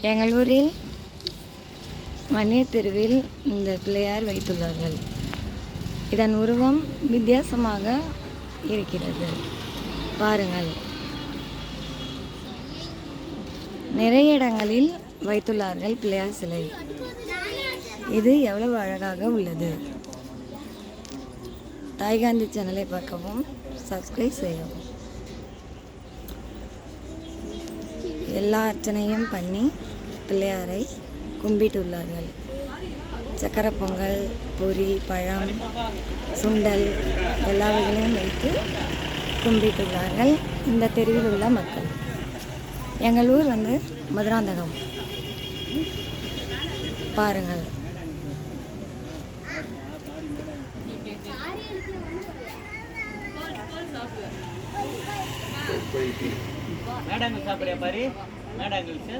எங்கள் ஊரில் மணிய தெருவில் இந்த பிள்ளையார் வைத்துள்ளார்கள். இதன் உருவம் வித்தியாசமாக இருக்கிறது. பாருங்கள். நிறைய இடங்களில் வைத்துள்ளார்கள் பிள்ளையார் சிலை. இது எவ்வளவு அழகாக உள்ளது. தாய்காந்தி சேனலை பார்க்கவும் சப்ஸ்கிரைப் செய்யவும். எல்லா அர்ச்சனையும் பண்ணி பிள்ளையாரை கும்பிட்டுள்ளார்கள். சக்கரை பொங்கல் பொரி பழம் சுண்டல் எல்லா வகைகளையும் வைத்து கும்பிட்டுள்ளார்கள் இந்த தெருவில் உள்ள மக்கள். எங்கள் ஊர் வந்து மதுராந்தகம். பாருங்கள். மேடங்கள் அப்படியே பாரு மேடாங்கல்ஸ்